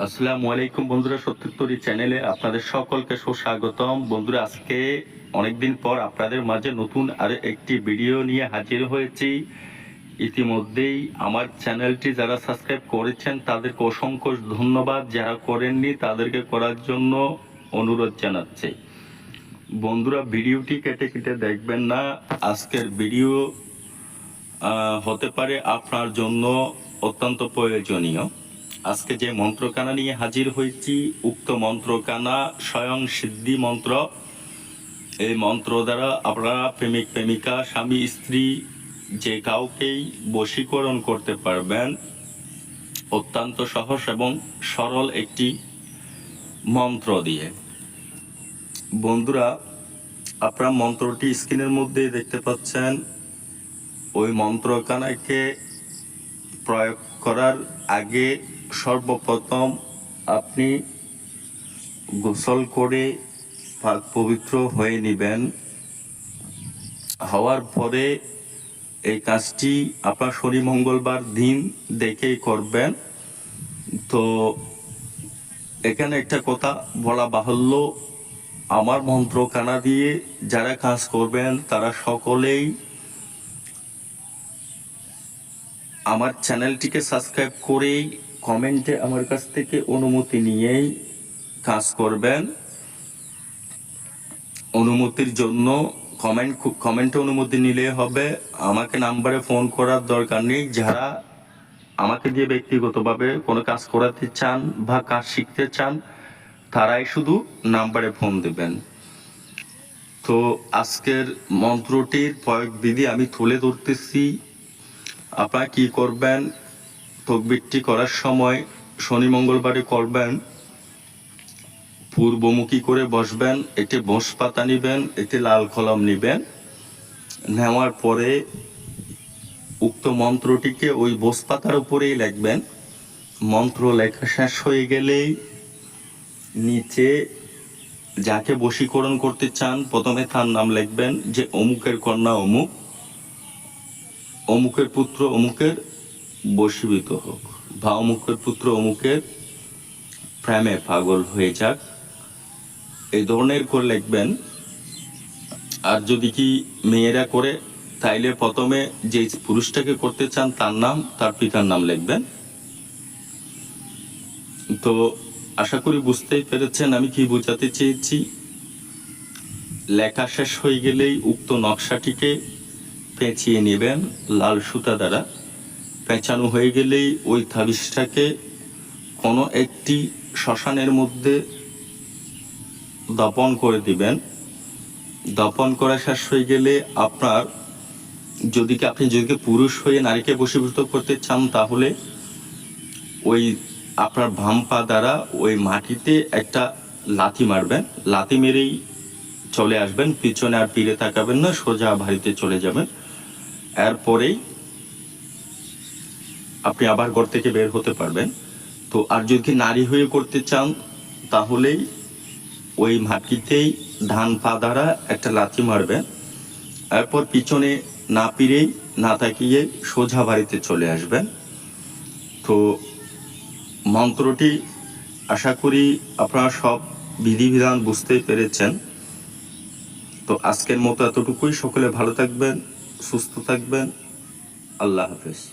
আসসালামু আলাইকুম বন্ধুরা সত্যিত্তরী চ্যানেলে আপনাদের সকলকে সুস্বাগতম। বন্ধুরা, আজকে অনেকদিন পর আপনাদের মাঝে নতুন আর একটি ভিডিও নিয়ে হাজির হয়েছি। ইতিমধ্যেই আমার চ্যানেলটি যারা সাবস্ক্রাইব করেছেন, তাদেরকে অসংখ্য ধন্যবাদ। যারা করেননি, তাদেরকে করার জন্য অনুরোধ জানাচ্ছি। বন্ধুরা, ভিডিওটি কেটে কেটে দেখবেন না, আজকের ভিডিও হতে পারে আপনার জন্য অত্যন্ত প্রয়োজনীয়। আজকে যে মন্ত্রকানা নিয়ে হাজির হয়েছি, উক্ত মন্ত্রকানা স্বয়ং সিদ্ধি মন্ত্র। এই মন্ত্র দ্বারা আপনারা প্রেমিক, প্রেমিকা, স্বামী, স্ত্রী যে কাউকেই বশীকরণ করতে পারবেন, অত্যন্ত সহজ এবং সরল একটি মন্ত্র দিয়ে। বন্ধুরা, আপনারা মন্ত্রটি স্ক্রিনের মধ্যে দেখতে পাচ্ছেন। ওই মন্ত্রকানাকে প্রয়োগ করার আগে সর্বপ্রথম আপনি গোসল করে পাক পবিত্র হয়ে নেবেন। হওয়ার পরে এই কাজটি আপনার শনি মঙ্গলবার দিন দেখেই করবেন। তো এখানে একটা কথা বলা বাহুল্য, আমার মন্ত্র কানা দিয়ে যারা কাজ করবেন, তারা সকলেই আমার চ্যানেলটিকে সাবস্ক্রাইব করেই কমেন্টে আমার কাছ থেকে অনুমতি নিয়েই কাজ করবেন। অনুমতির জন্য কমেন্ট কমেন্টে অনুমতি নিলে হবে। আমাকে নাম্বারে ফোন করার দরকার নেই। যারা আমাকে দিয়ে ব্যক্তিগতভাবে কোনো কাজ করাতে চান বা কাজ শিখতে চান, তারাই শুধু নাম্বারে ফোন দেবেন। তো আজকের মন্ত্রটির প্রয়োগ বিধি আমি তুলে ধরতেছি। আপনারা কি করবেন? তকবিরটি করার সময় শনি মঙ্গলবারে করবেন পূর্বমুখী করে বসবেন, এতে বস পাতা নিবেন, এতে লাল কলম নিবেন। নেওয়ার পরে উক্ত মন্ত্রটিকে ওই বস পাতার উপরেই লিখবেন। মন্ত্র লেখা শেষ হয়ে গেলেই নিচে যাকে বশীকরণ করতে চান, প্রথমে তার নাম লিখবেন যে অমুকের কন্যা অমুক, অমুকের পুত্র অমুকের বশীভূত হোক। বা অমুকের পুত্র অমুকের প্রেমে পাগল হয়ে যাক। এই ধরনের করে লিখবেন। আর যদি কি মেয়েরা করে, তাইলে প্রথমে যে পুরুষটাকে করতে চান, তার নাম, তার পিতার নাম লিখবেন। তো আশা করি বুঝতেই পেরেছেন আমি কি বোঝাতে চেয়েছি। লেখা শেষ হয়ে গেলেই উক্ত নকশাটিকে পেঁচিয়ে নেবেন লাল সুতা দ্বারা। পেঁচানো হয়ে গেলেই ওই তাবিজটাকে কোনো একটি শ্মশানের মধ্যে দপন করে দিবেন। দপন করা শেষ হয়ে গেলে আপনার যদি কি আপনি যদি পুরুষ হয়ে নারীকে বশীভূত করতে চান, তাহলে ওই আপনার বাম পা দ্বারা ওই মাটিতে একটা লাথি মারবেন। লাথি মেরেই চলে আসবেন, পিছনে আর পিড়ে তাকাবেন না, সোজা বাড়িতে চলে যাবেন। এরপরেই আপনি আবার ঘর থেকে বের হতে পারবেন। তো আর যদি নারী হয়ে করতে চান, তাহলেই ওই মাটিতেই ধান পা দ্বারা একটা লাথি মারবেন। এরপর পিছনে না পিড়েই না তাকিয়ে সোজা বাড়িতে চলে আসবেন। তো মন্ত্রটি আশা করি আপনারা সব বিধিবিধান বুঝতে পেরেছেন। তো আজকের মতো এতটুকুই। সকলে ভালো থাকবেন, সুস্থ থাকবেন। আল্লাহ হাফেজ।